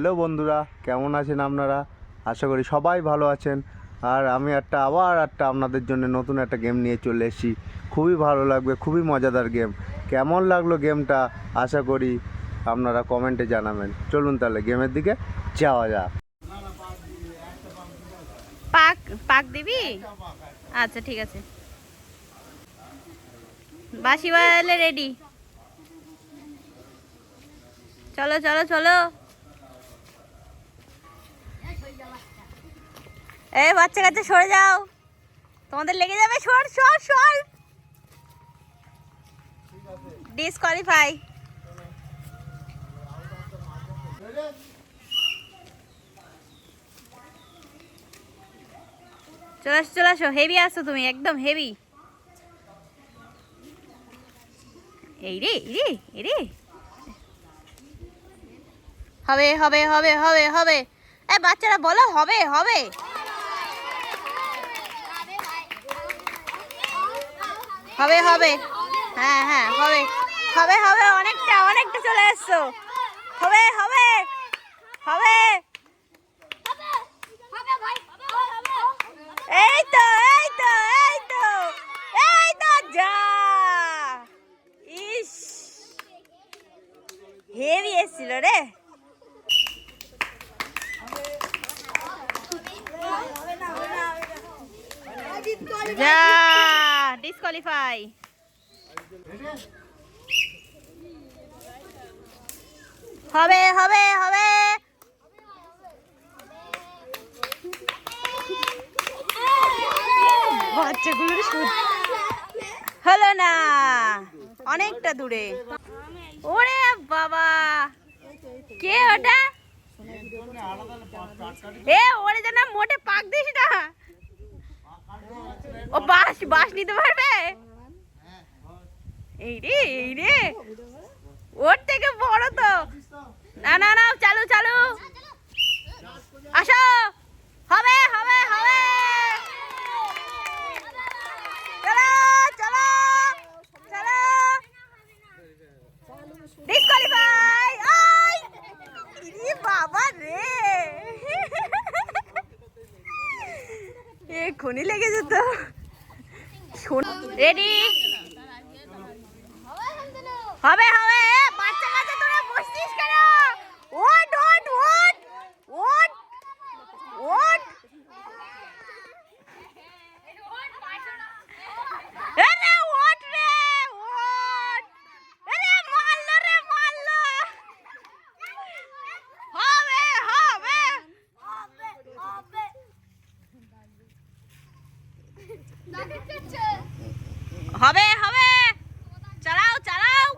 Hello বন্ধুরা, কেমন আছেন আপনারা? আশা করি সবাই ভালো আছেন। আর আমি একটা, আবার একটা আপনাদের জন্য নতুন একটা গেম নিয়ে চলে এসেছি। খুবই ভালো লাগবে, খুবই মজাদার গেম কেমন লাগল গেমটা আশা করি আপনারা কমেন্টে জানাবেন। চলুন তাহলে গেমের দিকে যাওয়া যাক। পাক পাক দিবি? আচ্ছা ঠিক আছে। বাসি বাজালে রেডি চলো চলো চলো। এ, বাচ্চা কাচ্চা, সরে যাও। তোমাদের লেগে যাবে? সর সর সর। ডিসকোয়ালিফাই চলে আসো চলে আসো। হেভি আসো তুমি, একদম হেভি এই রে রে, এই রে। হবে হবে হবে হবে হবে। এ, বাচ্চারা, বলো, হবে হবে। হবে হবে। হ্যাঁ হ্যাঁ হবে। হবে হবে অনেকটা অনেকটা চলে এসছো। হবে হবে হবে। এই তো এই তো এই তো এই তো যা। ইস। হেভি এসছিল রে। যা। ডিসকোয়ালিফাই হবে হবে হবে। হলো না, অনেকটা দূরে। ওরে বাবা, কে ওটা? এ, ওরে যেন মোটে পাক দিস না। ও বাস বাস নিতে পারবে? এই রে এই রে। ওর থেকে বড় তো। না না না, চালু চালু। আসো। হবে হবে হবে। চলো চলো চলো। ডিসকোয়ালিফাই আই ইরি বাবা রে। এক্ষুনি লেগে যেত রেডি হবে হবে এ, বাচ্চা কাচ্চা তোরা বসছিস কেন ওট ওট ওট ওট ওট আরে ওট রে ওট আরে মারলো রে মারলো হবে হবে হবে হবে চালাও চালাও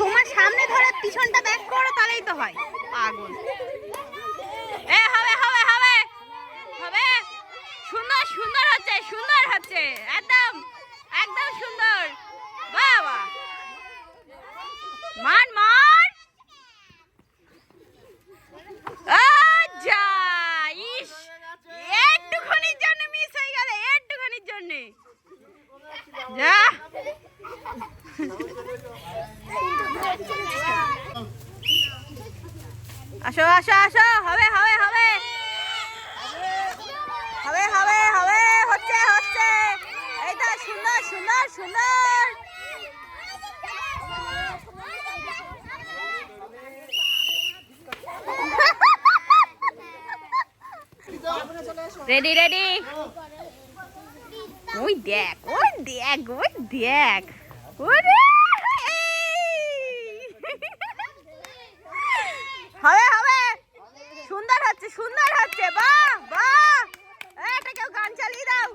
তোমার সামনে ধরে পিছনটা ব্যাক করো তাহলেই তো হয়। পাগল এ, হবে হবে হবে। হবে। সুন্দর সুন্দর হচ্ছে সুন্দর হচ্ছে। একদম একদম সুন্দর বাবা মান মান আচ্ছা ইস একটুখানির জন্য মিস হয়ে গেল একটুখানির জন্য যা আসো আসো, হবে হবে হবে। হবে হবে হবে, হচ্ছে হচ্ছে। এই তো, সুন্দর সুন্দর সুন্দর। রেডি রেডি ওই দেখ ওই দেখ ওই দেখ। ওরে এই। হবে হবে সুন্দর হচ্ছে সুন্দর হচ্ছে, বাহ বাহ। এটা কেউ গান চালিয়ে দাও।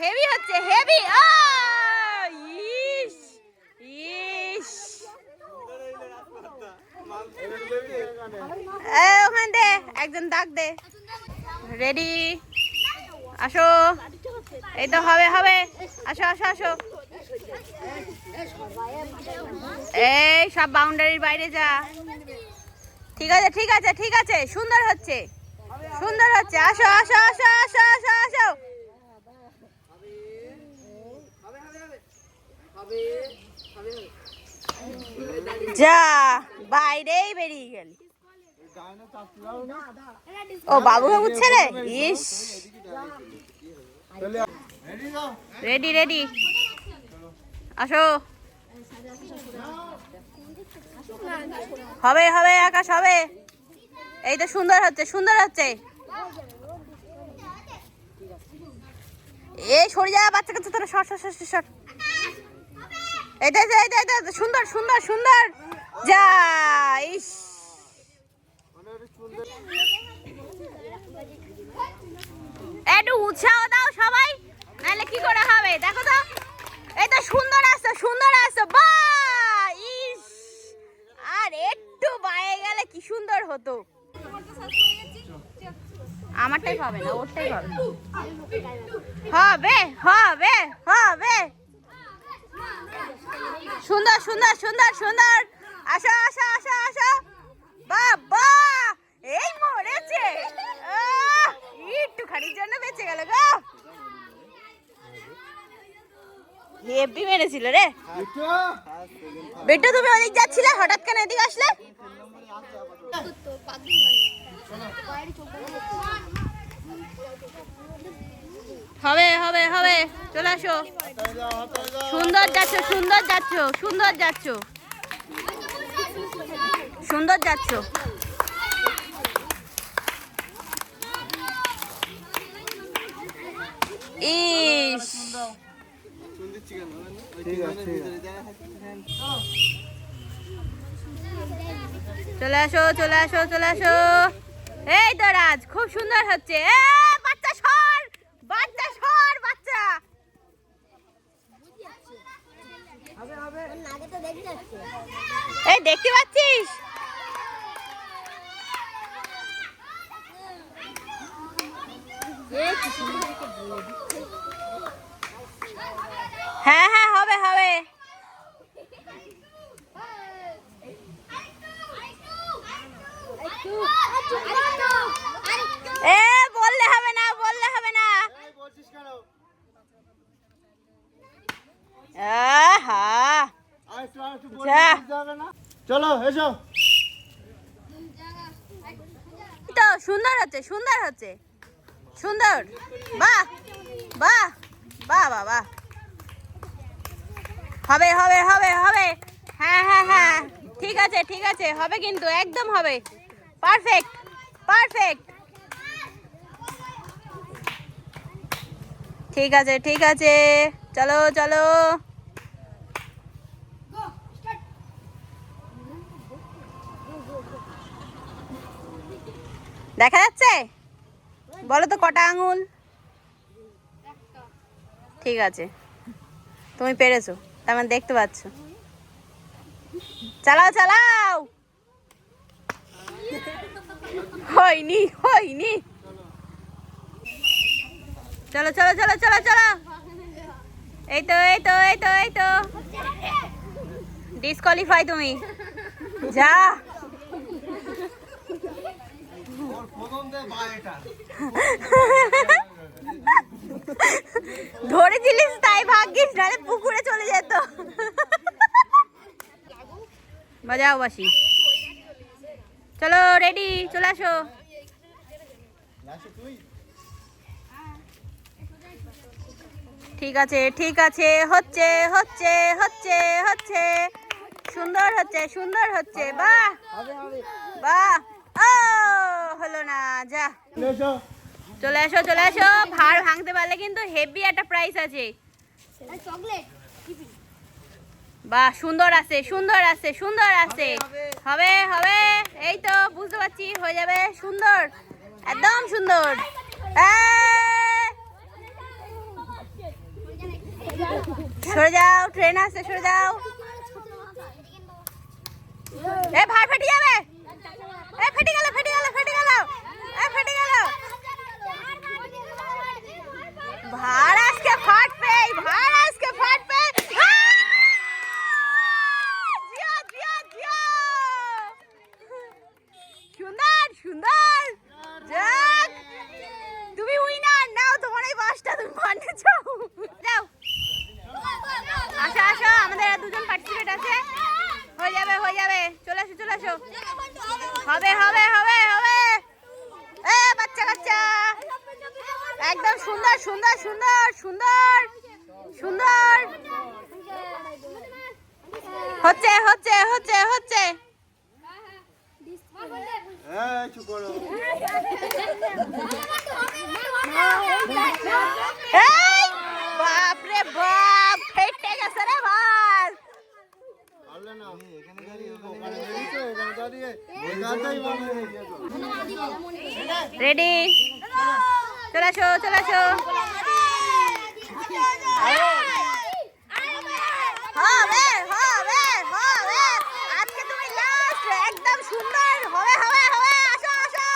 হেভি হচ্ছে হেভি ওখান দে, একজন দাগ দে। রেডি আসো। এই তো হবে হবে। আসো আসো আসো। এই, সব বাউন্ডারির বাইরে যা। ঠিক আছে ঠিক আছে ঠিক আছে, সুন্দর হচ্ছে। সুন্দর হচ্ছে, আসো আসো আসো আসো আসো আসো। যা, বাইরেই বেরিয়ে গেলি। ও বাবু বাবু ছেলে? ইস। Ready ready. আসো। হবে হবে, আকাশ, হবে। এই তো সুন্দর হচ্ছে সুন্দর হচ্ছে। এই সরে যা বাচ্চা কাচ্চা তোরা সর সর সর সর, এইটা এইটা সুন্দর সুন্দর সুন্দর। যা ইস। একটু উৎসাহ দাও সবাই নাহলে কি করে হবে? দেখো তো। এই তো সুন্দর আসছে সুন্দর আসছে বা ইস। আর একটু বাইরে গেলে কি সুন্দর হতো। আমারটাই পাবে না ওরটাই পাবে হবে হবে হবে। সুন্দর সুন্দর সুন্দর সুন্দর। আসো আসো আসো আসো। বাবা এই মরেছে। আহ, একটুখানির জন্য বেঁচে গেল গো। হেব্বি মেরেছিল রে। বেটু তুমি ওদিক যাচ্ছিলে? হঠাৎ কেন এদিকে আসলে? হবে হবে হবে। চলে আসো। সুন্দর যাচ্ছ সুন্দর যাচ্ছ সুন্দর যাচ্ছ। সুন্দর যাচ্ছ। চলে আসো চলে আসো চলে আসো। এই তো রাজ খুব সুন্দর হচ্ছে। বাচ্চা সর বাচ্চা সর বাচ্চা। এই দেখতে পাচ্ছিস? হ্যাঁ হ্যাঁ হবে হবে এ বললে হবে না বললে হবে না আহা যা। চলো এসো। তো সুন্দর হচ্ছে সুন্দর হচ্ছে। সুন্দর। বাহ বাহ বাহ বাহ বাহ। হবে হবে হবে হবে। হ্যাঁ হ্যাঁ হ্যাঁ। ঠিক আছে ঠিক আছে। হবে কিন্তু একদম হবে। Perfect perfect. ঠিক আছে ঠিক আছে। চলো চলো। দেখা যাচ্ছে? বলো তো কটা আঙুল? ঠিক আছে। তুমি পেরেছ, তার মানে দেখতে পাচ্ছ। চালাও চালাও! হয়নি হয়নি। চলো চলো চলো চলো চলো। এই তো এই তো এই তো এই তো ডিসকোয়ালিফাই তুমি। যা। ধরেছিলিস তাই ভাগ্যিস, নাহলে পুকুরে চলে যেত। বাজাও বাসি। চলো রেডি চলে আসো। ঠিক আছে ঠিক আছে হচ্ছে হচ্ছে হচ্ছে হচ্ছে। সুন্দর হচ্ছে সুন্দর হচ্ছে বাহ। বাহ। ও হলো না যা। চলে আসো চলে আসো ভার ভাঙতে পারলে কিন্তু হেভি একটা প্রাইস আছে। বাহ সুন্দর আছে সুন্দর আছে সুন্দর আছে। হবে হবে। এই তো বুঝতে পারছি হয়ে যাবে। সুন্দর একদম সুন্দর। এই! সরে যাও ট্রেন আসছে সরে যাও। এ ভার ফেটে যাবে এ ফেটে গেল ফেটে গেল ফেটে গেল এ ফেটে গেল ভার আজকে ফাটবে ভার আজকে ফাটবে আহ! জিও, জিও, জিও। সুন্দর সুন্দর যাক তুমি উইনার নাও তোমার এই বাসটা তুমি মানতে চাও যাও আসো আসো আমাদের আর দুজন পার্টিসিপেট আছে হয়ে যাবে হয়ে চলে আসো হবে হবে হবে হবে এ বাচ্চা কাচ্চা একদম সুন্দর সুন্দর সুন্দর সুন্দর সুন্দর হচ্ছে হচ্ছে হচ্ছে হচ্ছে এই চুপ করো এই বাপ রে বাপ ফেটে গেছে রে ভাই পারলে না এখানে দাঁড়িয়ে ওখানে বেরিয়েছো এখানে দাঁড়িয়ে এখানটাই বানিয়ে রেখেছো রেডি চলে আসো চলে আসো হবে হবে হবে। আজকে তুমি লাস্ট একদম সুন্দর। হবে হবে হবে। আসো আসো।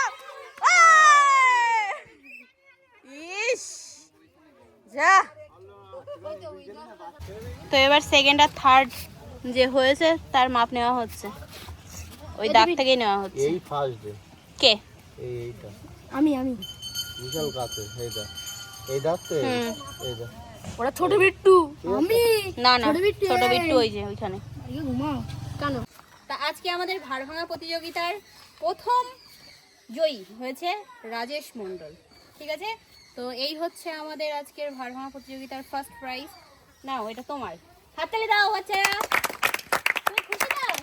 ইস! যা। তো এবার সেকেন্ড আর থার্ড যে হয়েছে তার মাপ নেওয়া হচ্ছে। ওই দাগ থেকেই নেওয়া হচ্ছে। এই ফার্স্ট ডে কে? এই এইটা। আমি আমি। বিশাল কাছে এইটা। এই। এই দেখ ওরা ছোট বিট্টু। আমি। না না ছোট বিট্টু, ছোট বিট্টু ওই যে ওইখানে। ঘুমাও। কেন? তা আজকে আমাদের ভার ভাঙা প্রতিযোগিতার প্রথম জয়ী হয়েছে রাজেশ মণ্ডল। ঠিক আছে? তো এই হচ্ছে আমাদের আজকের ভার ভাঙা প্রতিযোগিতার ফার্স্ট প্রাইজ নাও এটা তোমার। হাততালি দাও বাচ্চারা তুমি খুশি দাও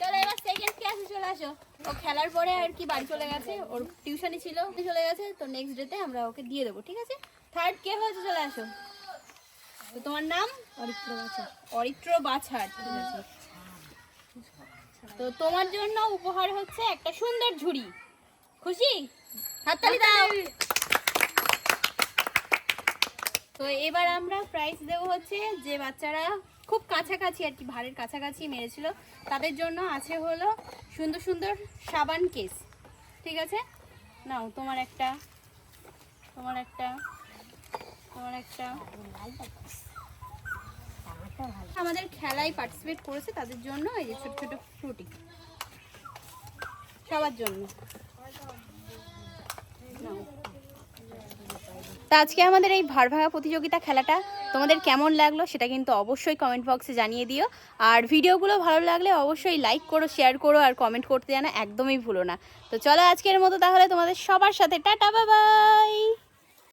চলো এবার সেকেন্ড ক্লাসে চলে আসো। ও খেলার পরে আর কি বাড়ি চলে গেছে। ওর টিউশনি ছিল চলে গেছে তো নেক্সট ডেতে আমরা ওকে দিয়ে দেবো ঠিক আছে? থার্ড কে হয়েছে চলে আসো। তো তোমার নাম? অরিত্র বাচ্চা অরিত্র বাছার ঠিক আছে। তো তোমার জন্য উপহার হচ্ছে একটা সুন্দর ঝুড়ি। খুশি? হাততালি দাও। তো এবার আমরা প্রাইজ দেব হচ্ছে যে বাচ্চারা খুব কাছাকাছি আর কি, ভারের কাছাকাছি মেরেছিল। তাদের জন্য আছে হলো সুন্দর সুন্দর সাবান কেস, ঠিক আছে? নাও, তোমার একটা তোমার একটা তোমার একটা। আমাদের খেলায় পার্টিসিপেট করেছে তাদের জন্য এই যে ছোট ছোট ফ্রুটি সবার জন্য। নাও। তা আজকে আমাদের এই ভার ভাঙা প্রতিযোগিতা খেলাটা তোমাদের কেমন লাগল সেটা কিন্তু অবশ্যই কমেন্ট বক্সে জানিয়ে দিও। আর ভিডিওগুলো ভালো লাগলে অবশ্যই লাইক করো শেয়ার করো আর কমেন্ট করতে জানা একদমই ভুলো না। তো চলো আজকের মতো তাহলে তোমাদের সবার সাথে, টাটা বাবাই